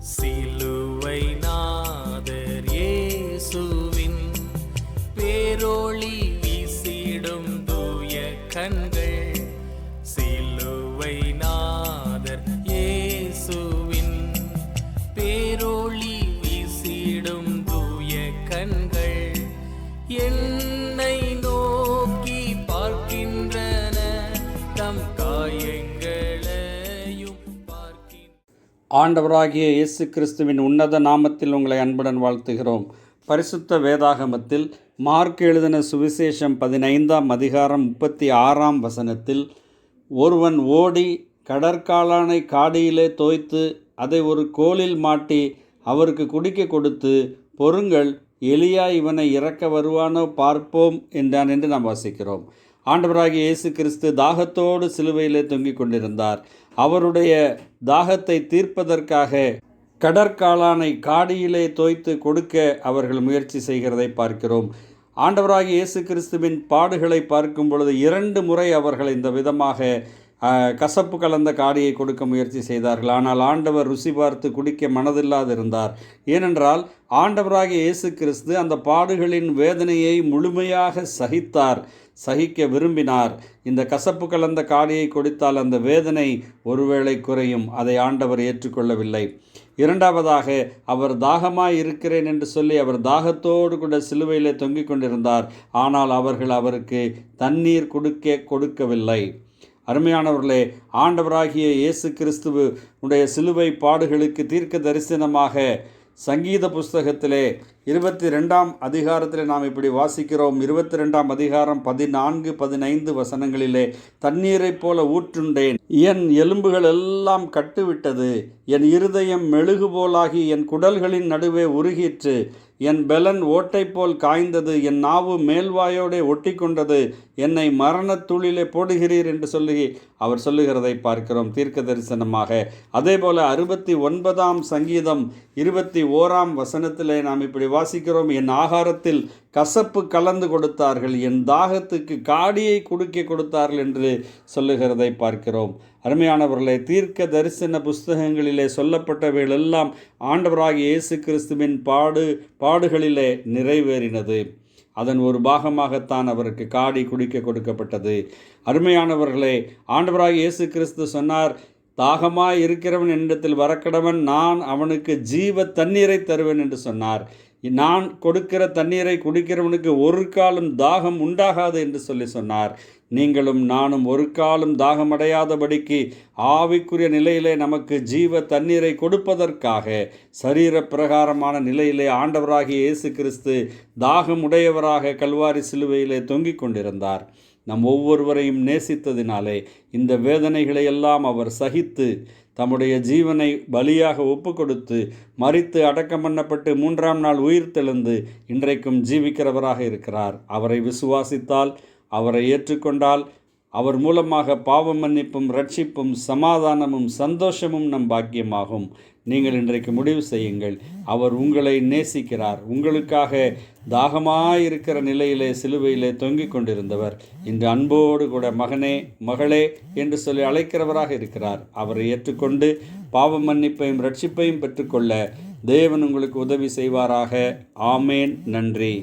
சிலுவை நாதர் இயேசுவின் பேரொளி வீசிடும் தூய கண்கள். சிலுவை நாதர் இயேசுவின் பேரொளி வீசிடும் தூய கண்கள். என் ஆண்டவராகிய இயேசு கிறிஸ்துவின் உன்னத நாமத்தில் உங்களை அன்புடன் வாழ்த்துகிறோம். பரிசுத்த வேதாகமத்தில் மார்க் எழுதின சுவிசேஷம் பதினைந்தாம் அதிகாரம் முப்பத்தி ஆறாம் வசனத்தில் ஒருவன் ஓடி கடற்காலானை காடியிலே தோய்த்து அதை ஒரு கோலில் மாட்டி அவருக்கு குடிக்க கொடுத்து பொருங்கள் எலியா இவனை இறக்க வருவானோ பார்ப்போம் என்றான் என்று நாம் வாசிக்கிறோம். ஆண்டவராகிய இயேசு கிறிஸ்து தாகத்தோடு சிலுவையிலே தொங்கிக் கொண்டிருந்தார். அவருடைய தாகத்தை தீர்ப்பதற்காக கடற்காளானை காடியிலே தோய்த்து கொடுக்க அவர்கள் முயற்சி செய்கிறதை பார்க்கிறோம். ஆண்டவராகிய இயேசு கிறிஸ்துவின் பாடுகளை பார்க்கும் பொழுது இரண்டு முறை அவர்கள் இந்த விதமாக கசப்பு கலந்த காடியை கொடுக்க முயற்சி செய்தார்கள். ஆனால் ஆண்டவர் ருசி பார்த்து குடிக்க மனதில்லாதிருந்தார். ஏனென்றால் ஆண்டவராகிய இயேசு கிறிஸ்து அந்த பாடுகளின் வேதனையை முழுமையாக சகித்தார் சகிக்க விரும்பினார். இந்த கசப்பு கலந்த காடியை கொடுத்தால் அந்த வேதனை ஒருவேளை குறையும். அதை ஆண்டவர் ஏற்றுக்கொள்ளவில்லை. இரண்டாவதாக அவர் தாகமாய் இருக்கிறேன் என்று சொல்லி அவர் தாகத்தோடு கூட சிலுவையிலே தொங்கிக் கொண்டிருந்தார். ஆனால் அவர்கள் அவருக்கு தண்ணீர் கொடுக்க கொடுக்கவில்லை. அருமையானவர்களே ஆண்டவராகிய இயேசு கிறிஸ்துவ உடைய சிலுவை பாடுகளுக்கு தீர்க்க தரிசனமாக சங்கீத புஸ்தகத்திலே இருபத்தி ரெண்டாம் அதிகாரத்தில் நாம் இப்படி வாசிக்கிறோம். இருபத்தி ரெண்டாம் அதிகாரம் பதினான்கு பதினைந்து வசனங்களிலே தண்ணீரைப் போல ஊற்றுண்டேன். என் எலும்புகள் எல்லாம் கட்டுவிட்டது. என் இருதயம் மெழுகு போலாகி என் குடல்களின் நடுவே உருகிற்று. என் பெலன் ஓட்டை போல் காய்ந்தது. என் நாவு மேல்வாயோடே ஒட்டி கொண்டது என்னை மரணத் தூளிலே போடுகிறீர் என்று சொல்லி அவர் சொல்லுகிறதை பார்க்கிறோம் தீர்க்க தரிசனமாக. அதே போல அறுபத்தி ஒன்பதாம் சங்கீதம் இருபத்தி ஓராம் வசனத்திலே நாம் இப்படி வாசிக்கிறோம். என் ஆகாரத்தில் கசப்பு கலந்து கொடுத்தார்கள். என் தாகத்துக்கு காடியை குடுக்க கொடுத்தார்கள் என்று சொல்லுகிறதை பார்க்கிறோம். அருமையானவர்களே தீர்க்க தரிசன புஸ்தகங்களிலே சொல்லப்பட்டவைகளெல்லாம் ஆண்டவராகிய இயேசு கிறிஸ்துவின் பாடு பாடுகளிலே நிறைவேறினது. அதன் ஒரு பாகமாகத்தான் அவருக்கு காடி குடிக்க கொடுக்கப்பட்டது. அருமையானவர்களே ஆண்டவராக இயேசு கிறிஸ்து சொன்னார் தாகமாக இருக்கிறவன் என்னிடத்தில் வரக்கடவன். நான் அவனுக்கு ஜீவ தண்ணீரை தருவேன் என்று சொன்னார். நான் கொடுக்கிற தண்ணீரை குடிக்கிறவனுக்கு ஒரு காலம் தாகம் உண்டாகாது என்று சொல்லி சொன்னார். நீங்களும் நானும் ஒரு காலம் தாகமடையாதபடிக்கு ஆவிக்குரிய நிலையிலே நமக்கு ஜீவ தண்ணீரை கொடுப்பதற்காக சரீர பிரகாரமான நிலையிலே ஆண்டவராகிய இயேசு கிறிஸ்து தாகம் உடையவராக கல்வாரி சிலுவையிலே தொங்கிக் கொண்டிருந்தார். நம் ஒவ்வொருவரையும் நேசித்ததினாலே இந்த வேதனைகளை எல்லாம் அவர் சகித்து தம்முடைய ஜீவனை பலியாக ஒப்பு கொடுத்து மறித்து அடக்கம் பண்ணப்பட்டு மூன்றாம் நாள் உயிர் தெழுந்து இன்றைக்கும் ஜீவிக்கிறவராக இருக்கிறார். அவரை விசுவாசித்தால் அவரை ஏற்றுக்கொண்டால் அவர் மூலமாக பாவ மன்னிப்பும் ரட்சிப்பும் சமாதானமும் சந்தோஷமும் நம் பாக்கியமாகும். நீங்கள் இன்றைக்கு முடிவு செய்யுங்கள். அவர் உங்களை நேசிக்கிறார். உங்களுக்காக தாகமாயிருக்கிற நிலையிலே சிலுவையிலே தொங்கிக் கொண்டிருந்தவர். இன்று அன்போடு கூட மகனே மகளே என்று சொல்லி அழைக்கிறவராக இருக்கிறார். அவரை ஏற்றுக்கொண்டு பாவ மன்னிப்பையும் ரட்சிப்பையும் பெற்றுக்கொள்ள தேவன் உங்களுக்கு உதவி செய்வாராக. ஆமேன். நன்றி.